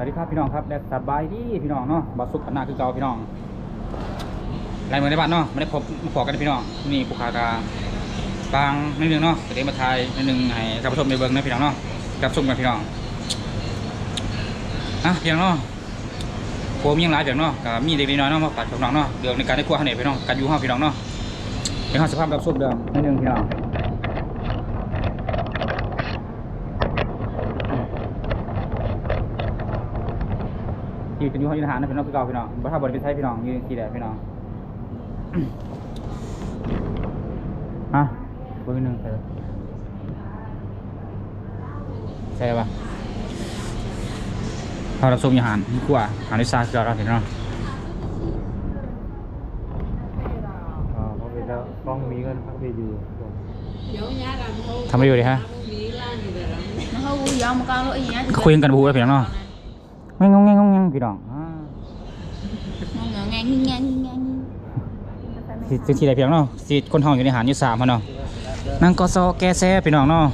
วัสดีครับพี่น้องครับและสบายดีพี่น้องเนาะบาสุกกันหน้าคือเก่าพี่น้องไรเมืองในบ้านเนาะไม่ได้พบมาพอกันพี่น้องนี่ผู้ขากาบางนิดนึงเนาะเดี๋ยวมาทายนิดนึงให้ท่านผู้ชมในเบิ้งนะพี่น้องเนาะกับชมกันพี่น้องอะพี่น้องเนาะโผมยังหลายเดี๋ยวเนาะก็มีเด็กน้อยเนาะมาปัดพี่น้องเนาะเรื่องในการได้ครัวเขาเนี่ยพี่น้องการอยู่ห้องพี่น้องเนาะเป็นห้องสภาพกับชมเดิมนิดนึงพี่น้อง ที่เป็นอยูห้องยุทธหารนะพี่น้องคือเก่าพี่น้องบ่ถ้าบ่ได้ไปใช้พี่น้องอยืนที่แดดพี่น้องฮะเบอร์หนึ่งใช่ใช่ปะพอเราส่งอาหารนี่กว่าอาหารในซาคือเราเห็นเนาะอ่าเพราะเป็นแล้วกล้องมีเงินพักไปอยู่ทำอะไรอยู่ดิฮะ nó hơi vui gió một con lỗi nhá คุยกันบูแล้วพี่น้องเนาะงงงงงงง พี่น้องอ่า ngang ngang ngang ngang สิสิที่ใดพี่น้องเนาะสิคนห้องอยู่ในอาหารอยู่สามเขาเนาะนั่งกอซอแกแซ่พี่น้องเนาะ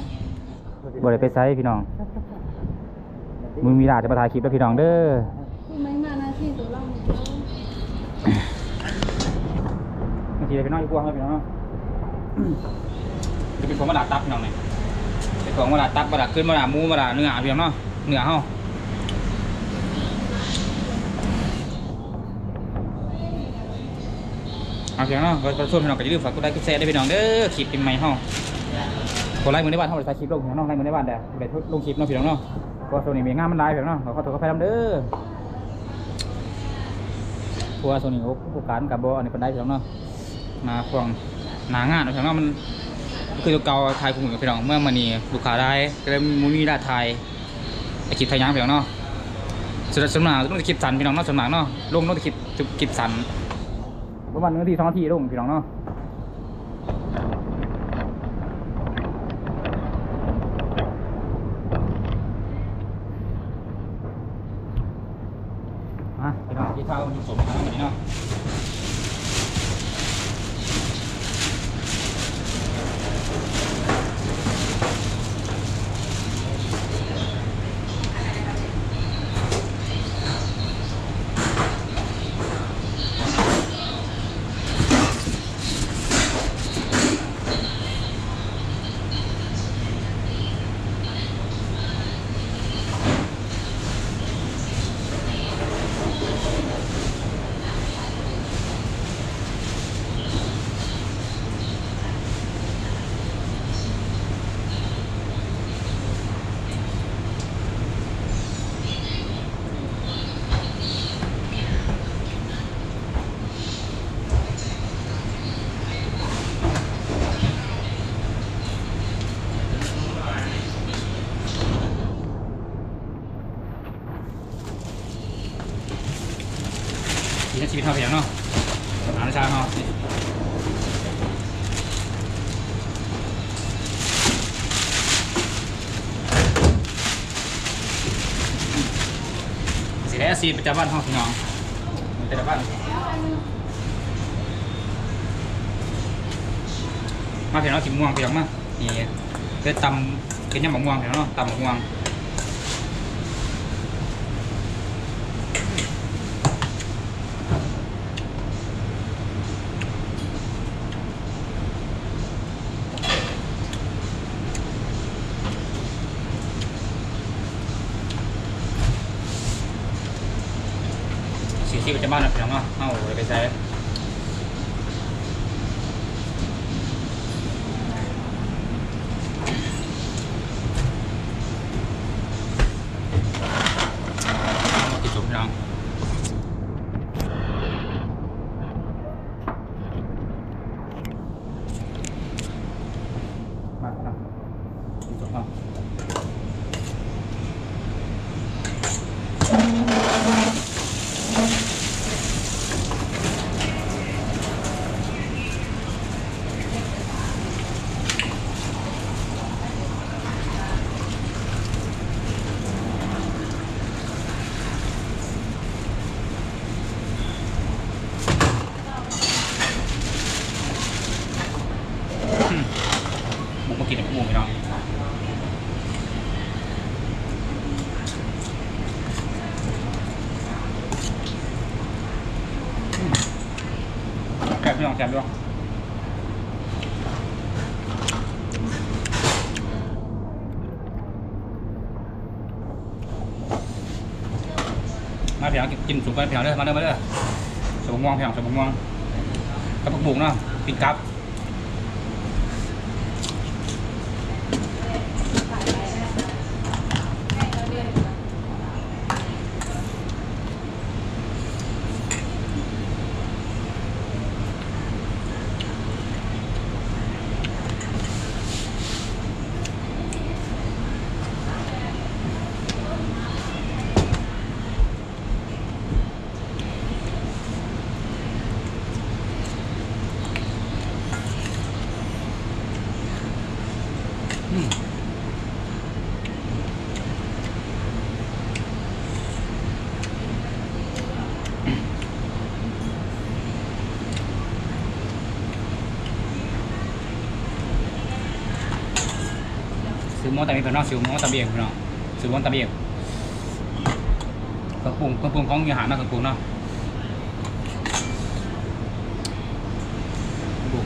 บ่ได้ไปไซพี่น้องมึงมีหลาจะมาถ่ายคลิปแล้วพี่น้องเด้อ mấy mà nó thì tụi long บางทีไปนอนอยู่พวกเขาพี่น้องเนาะจะเป็นของมาดาตับพี่น้องเนี่ยเป็นของมาดาตับมาดาขึ้นมาดาหมูมาดาเนื้อพี่น้องเนาะเนื้อเฮา เอาเพี่น้องเนาะก็ช่วยพี่น้องก็อย่าลืมฝากกดไลค์กดแชร์ได้พี่น้องเด้อคลิปเป็นใหม่เฮาคนไลค์มือในบ้านเฮาได้ถ่ายคลิปลงพี่น้องเนาะไลค์มือในบ้านแต่ได้ลงคลิปเนาะพี่น้องเนาะเพราะโซนี่มีงานมันหลายพี่น้องเนาะขอโทษขออภัยนำเด้อเพราะว่าโซนี่โอ้ผู้การกับบ่อันนี้เป็นได้พี่น้องเนาะมาพวงหนางานพี่น้องมันคือตัวเก่าไทยคุ้มกับพี่น้องเมื่อมันนี่ลูกค้าได้ก็เลยมูมีได้ไทยไอคลิปไทยยังพี่น้องเนาะสุดสวนมากต้องคลิปสันพี่น้องเนาะสวนมากเนาะลงต้องคลิปคลิปสัน ประมาณหนึ่งนาทีสองนาทีลงพี่น้องเนาะอะพี่น้องที่ข้าวมีสมทางวันนี้เเท่าเพียงเนาะอาณาชาเนาะสิได้อาชีพประจำบ้านห้องพี่น้องแต่ละบ้านมาเพียงเนาะกินม่วงเพียงมานี่คือตำกินยำมะม่วงเพียงเนาะตำมะม่วง สิ่งที่ประจำบ้านนะพี่น้องเนาะเอาไปใช้เอามาติดจุดพี่น้องมาครับติดจุดเนาะ ม พี่น้องแซ่บด้วยมาเพียงกินสุกไปเพียงเลยมาเด้อมาเด้อสมม่วงเพี่น้องสมม่วงกระปุกบุกเนาะปิดกับ ซื้อม้อตะเบียงพี่น้องซื้อม้อตะเบียงพี่น้องซื้อม้อตะเบียงเครื่องปรุงเครื่องปรุงของอาหารนะเครื่องปรุงเนาะเครื่องปรุง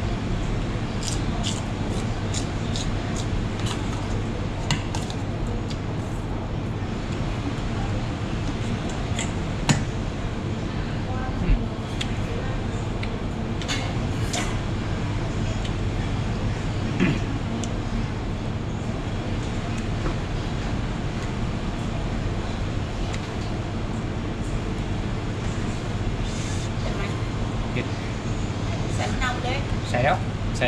เผ็ด Sẽ nông đấy ใส่แล้ว ใส่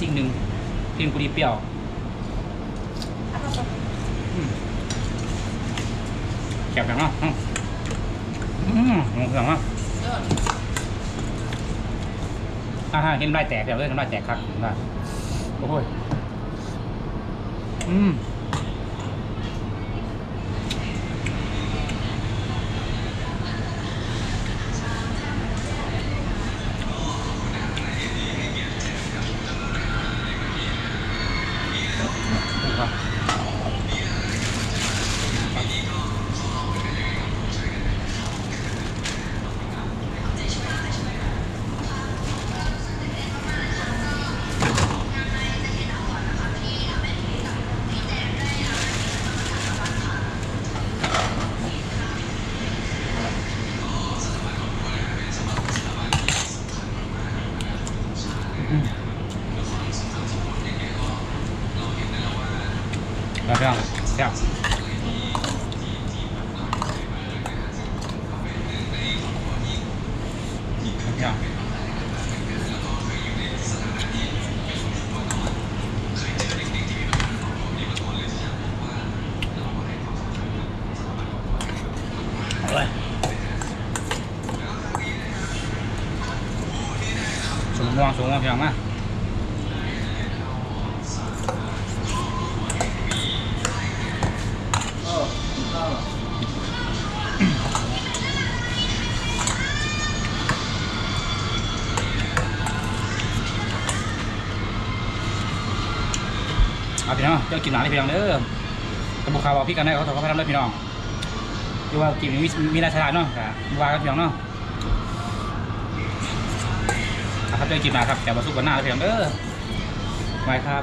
สิ่งหนึ่งที่มันกูดีเปรี้ยวอืมแกบอย่างเนาะอืมอืมลงเสียงเนาะอ่าฮะเห็นน้ำลายแตกเดี๋ยวเลยน้ำลายแตกครับว่าโอ้ยอืม แล้วก็แซ่บเนี่ยเอาเลย สูงม่วงสูงม่วงเพียงมาเอาพี่น้องเจ้ากินหลานให้พี่น้องเด้อกระบุกข่าวบอกพี่กันได้เขาถอดเขาไปทำเลยพี่น้องดูว่ากินมีมีราชาเนาะว่ากันพี่น้องเนาะ อะครับเจ้ากินมาครับแต่มาสู้กันหน้าเพียงเออไว้ครับ